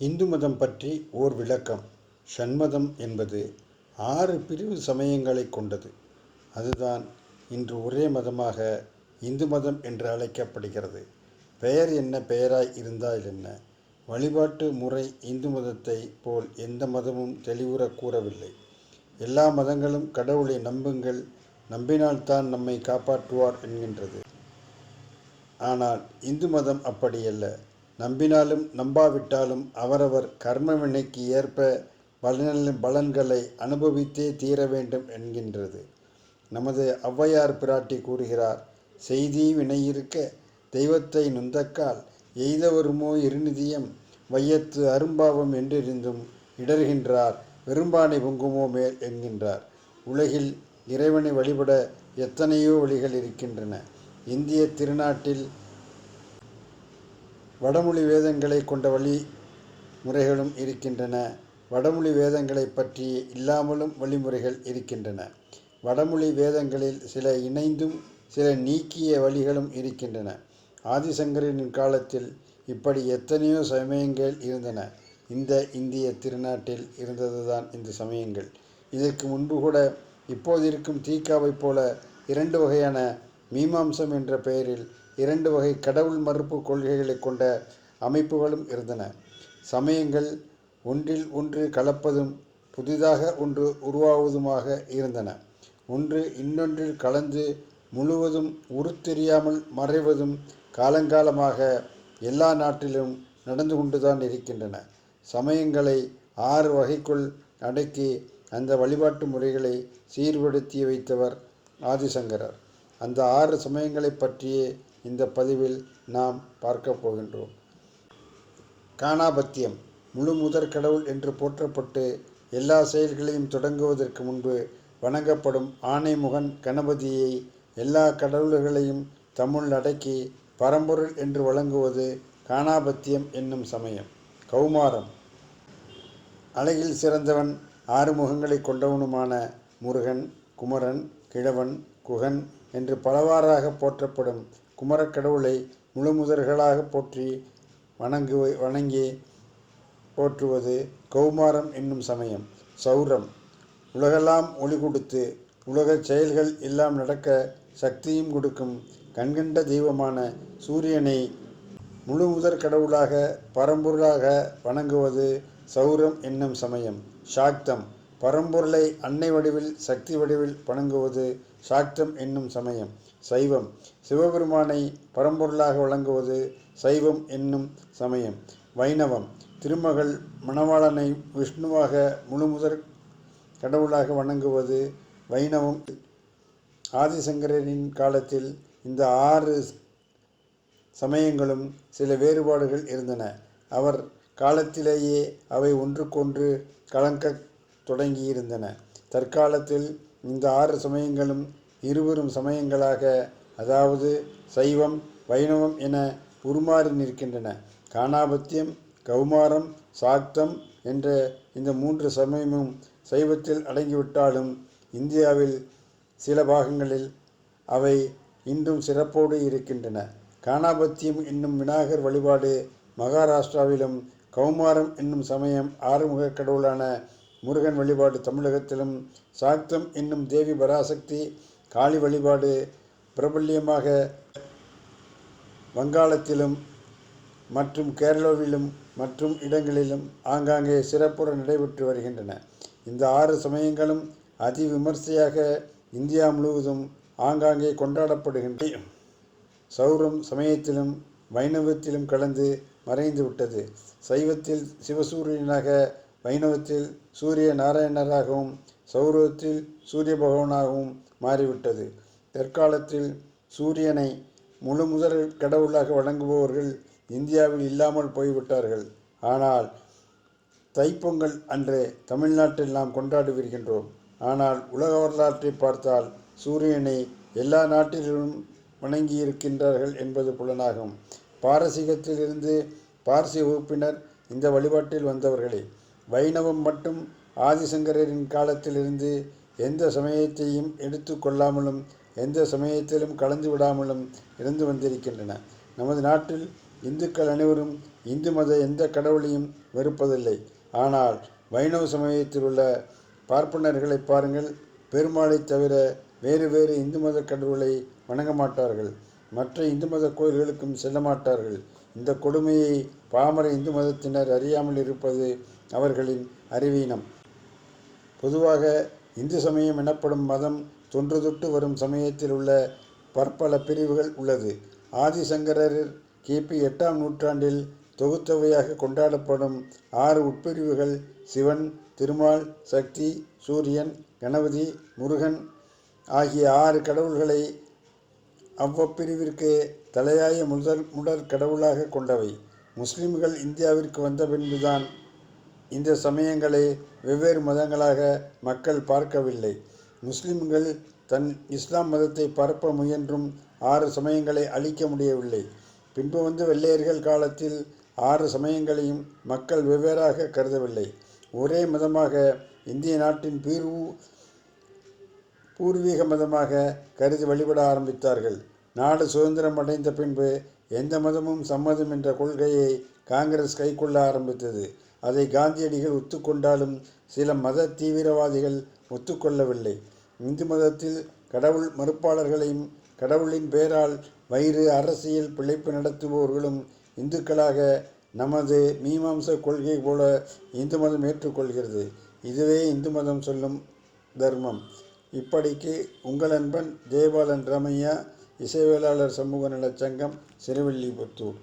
இந்து மதம் பற்றி ஓர் விளக்கம். ஷண்மதம் என்பது ஆறு பிரிவு சமயங்களைக் கொண்டது. அதுதான் இன்று ஒரே மதமாக இந்து மதம் என்று அழைக்கப்படுகிறது. பெயர் என்ன பெயராய் இருந்தால் என்ன? வழிபாட்டு முறை இந்து மதத்தை போல் எந்த மதமும் தெளிவுறக் கூறவில்லை. எல்லா மதங்களும் கடவுளை நம்புங்கள் நம்பினால்தான் நம்மை காப்பாற்றுவார் என்கின்றது. ஆனால் இந்து மதம் அப்படியல்ல. நம்பினாலும் நம்பாவிட்டாலும் அவரவர் கர்ம வினைக்கு ஏற்ப பலனின் பலன்களை அனுபவித்தே தீர வேண்டும் என்கின்றது. நமது ஔவையார் பிராட்டி கூறுகிறார் செய்தி வினையிருக்க தெய்வத்தை நுந்தக்கால் எய்தவருமோ இருநிதியம் வையத்து அரும்பாவம் என்றிருந்தும் இடர்கின்றார் பெரும்பானை பொங்குமோ மேல் என்கின்றார். உலகில் இறைவனை வழிபட எத்தனையோ வழிகள் இருக்கின்றன. இந்திய திருநாட்டில் வடமொழி வேதங்களை கொண்ட வழி முறைகளும் இருக்கின்றன. வடமொழி வேதங்களை பற்றி இல்லாமலும் வழிமுறைகள் இருக்கின்றன. வடமொழி வேதங்களில் சில இணைந்தும் சில நீக்கிய வழிகளும் இருக்கின்றன. ஆதிசங்கரின் காலத்தில் இப்படி எத்தனையோ சமயங்கள் இருந்தன. இந்த இந்திய திருநாட்டில் இருந்ததுதான் இந்த சமயங்கள். இதற்கு முன்பு கூட இப்போது இருக்கும் தீக்காவை போல இரண்டு வகையான மீமாம்சம் என்ற பெயரில் இரண்டு வகை கடவுள் மறுப்பு கொள்கைகளை கொண்ட அமைப்புகளும் இருந்தன. சமயங்கள் ஒன்றில் ஒன்று கலப்பதும் புதிதாக ஒன்று உருவாவதுமாக இருந்தன. ஒன்று இன்னொன்றில் கலந்து முழுவதும் உருத்தெரியாமல் மறைவதும் காலங்காலமாக எல்லா நாட்டிலும் நடந்து கொண்டுதான் இருக்கின்றன. சமயங்களை ஆறு வகைக்குள் அடக்கி அந்த வழிபாட்டு முறைகளை சீர்படுத்தி வைத்தவர் ஆதிசங்கரர். அந்த ஆறு சமயங்களை பற்றியே இந்த பதிவில் நாம் பார்க்க போகின்றோம். காணாபத்தியம் முழு முதற் கடவுள் என்று போற்றப்பட்டு எல்லா செயல்களையும் தொடங்குவதற்கு முன்பு வணங்கப்படும் ஆனைமுகன் கணபதியை எல்லா கடவுள்களையும் தம்முள் அடக்கி பரம்பொருள் என்று வழங்குவது காணாபத்தியம் என்னும் சமயம். கௌமாரம். அழகில் சிறந்தவன் ஆறு முகங்களை கொண்டவனுமான முருகன் குமரன் கிழவன் குகன் என்று பலவாறாக போற்றப்படும் குமரக்கடவுளை முழுமுதல்களாக போற்றி வணங்கு வணங்கி போற்றுவது கௌமாரம் என்னும் சமயம். சௌரம். உலகெல்லாம் ஒளி கொடுத்து உலகச் செயல்கள் எல்லாம் நடக்க சக்தியும் கொடுக்கும் கண்கண்ட தெய்வமான சூரியனை முழு முதற் கடவுளாக பரம்பொருளாக வணங்குவது சௌரம் என்னும் சமயம். சாக்தம். பரம்பொருளை அன்னை வடிவில் சக்தி வடிவில் வணங்குவது சாக்தம் என்னும் சமயம். சைவம். சிவபெருமானை பரம்பொருளாக வழங்குவது சைவம் என்னும் சமயம். வைணவம். திருமகள் மணவாளனை விஷ்ணுவாக முழுமுதற் கடவுளாக வணங்குவது வைணவம். ஆதிசங்கரனின் காலத்தில் இந்த ஆறு சமயங்களும் சில வேறுபாடுகள் இருந்தன. அவர் காலத்திலேயே அவை ஒன்றுக்கொன்று கலங்க தொடங்கியிருந்தன. தற்காலத்தில் இந்த ஆறு சமயங்களும் இருவரும் சமயங்களாக அதாவது சைவம் வைணவம் என உருமாறி நிற்கின்றன. காணாபத்தியம் கௌமாரம் சாக்தம் என்ற இந்த மூன்று சமயமும் சைவத்தில் அடங்கிவிட்டாலும் இந்தியாவில் சில பாகங்களில் அவை இன்றும் சிறப்போடு இருக்கின்றன. காணாபத்தியம் என்னும் விநாயகர் வழிபாடு மகாராஷ்டிராவிலும் கௌமாரம் என்னும் சமயம் ஆறுமுக கடவுளான முருகன் வழிபாடு தமிழகத்திலும் சாக்தம் என்னும் தேவி பராசக்தி காளி வழிபாடு பிரபல்யமாக வங்காளத்திலும் மற்றும் கேரளாவிலும் மற்றும் இடங்களிலும் ஆங்காங்கே சிறப்புற நடைபெற்று வருகின்றன. இந்த ஆறு சமயங்களும் அதி விமர்சையாக இந்தியா முழுவதும் ஆங்காங்கே கொண்டாடப்படுகின்றன சௌரம் சமயத்திலும் வைணவத்திலும் கலந்து மறைந்து விட்டது. சைவத்தில் சிவசூரியனாக வைணவத்தில் சூரிய நாராயணராகவும் சௌரவத்தில் சூரிய பகவானாகவும் மாறிவிட்டது. தற்காலத்தில் சூரியனை முழு முதல் கடவுளாக வழங்குபவர்கள் இந்தியாவில் இல்லாமல் போய்விட்டார்கள். ஆனால் தைப்பொங்கல் அன்று தமிழ்நாட்டில் நாம் கொண்டாடி வருகின்றோம். ஆனால் உலக வரலாற்றை பார்த்தால் சூரியனை எல்லா நாட்டிலும் வணங்கியிருக்கின்றார்கள் என்பது புலனாகும். பாரசீகத்திலிருந்து பார்சி வகுப்பினர் இந்த வழிபாட்டில் வந்தவர்களே. வைணவம் மட்டும் ஆதிசங்கரின் காலத்திலிருந்து எந்த சமயத்தையும் எடுத்து கொள்ளாமலும் எந்த சமயத்திலும் கலந்து விடாமலும் இருந்து வந்திருக்கின்றன. நமது நாட்டில் இந்துக்கள் அனைவரும் இந்து மத எந்த கடவுளையும் வெறுப்பதில்லை. ஆனால் வைணவ சமயத்தில் உள்ள பார்ப்பனர்களை பாருங்கள். பெருமாளைத் தவிர வேறு வேறு இந்து மத கடவுளை வணங்க மாட்டார்கள். மற்ற இந்து மத கோயில்களுக்கும் செல்ல மாட்டார்கள். இந்த கொடுமையை பாமர இந்து மதத்தினர் அறியாமல் இருப்பது அவர்களின் அறிவீனம். பொதுவாக இந்து சமயம் எனப்படும் மதம் தொன்றுதொட்டு வரும் சமயத்தில் உள்ள பற்பல பிரிவுகள் உள்ளது. ஆதிசங்கரர் கிபி எட்டாம் நூற்றாண்டில் தொகுத்தவையாக கொண்டாடப்படும் ஆறு உட்பிரிவுகள் சிவன் திருமால் சக்தி சூரியன் கணபதி முருகன் ஆகிய ஆறு கடவுள்களை அவ்வப்பிரிவிற்கு தலையாய முதல் முடற் கடவுளாக கொண்டவை. முஸ்லிம்கள் இந்தியாவிற்கு வந்த பின்புதான் இந்த சமயங்களை வெவ்வேறு மதங்களாக மக்கள் பார்க்கவில்லை. முஸ்லிம்கள் தன் இஸ்லாம் மதத்தை பரப்ப முயன்றும் ஆறு சமயங்களை அழிக்க முடியவில்லை. பின்பு வந்து வெள்ளையர்கள் காலத்தில் ஆறு சமயங்களையும் மக்கள் வெவ்வேறாக கருதவில்லை. ஒரே மதமாக இந்திய நாட்டின் பீர்வு பூர்வீக மதமாக கருதி வழிபட ஆரம்பித்தார்கள். நாடு சுதந்திரம் அடைந்த பின்பு எந்த மதமும் சம்மதம் என்ற கொள்கையை காங்கிரஸ் கைக்கொள்ள ஆரம்பித்தது. அதை காந்தியடிகள் ஒத்துக்கொண்டாலும் சில மத தீவிரவாதிகள் ஒத்துக்கொள்ளவில்லை. இந்து மதத்தில் கடவுள் மறுப்பாளர்களையும் கடவுளின் பெயரால் வயிறு அரசியல் பிழைப்பு நடத்துபவர்களும் இந்துக்களாக நமது மீமாம்ச கொள்கை போல இந்து மதம் ஏற்றுக்கொள்கிறது. இதுவே இந்து மதம் சொல்லும் தர்மம். இப்படிக்கு உங்கள் அன்பன் ஜெயபாலன் ராமையா இசைவேளாளர் சமூக நலச்சங்கம் சிறுவில்லிபுத்தூர்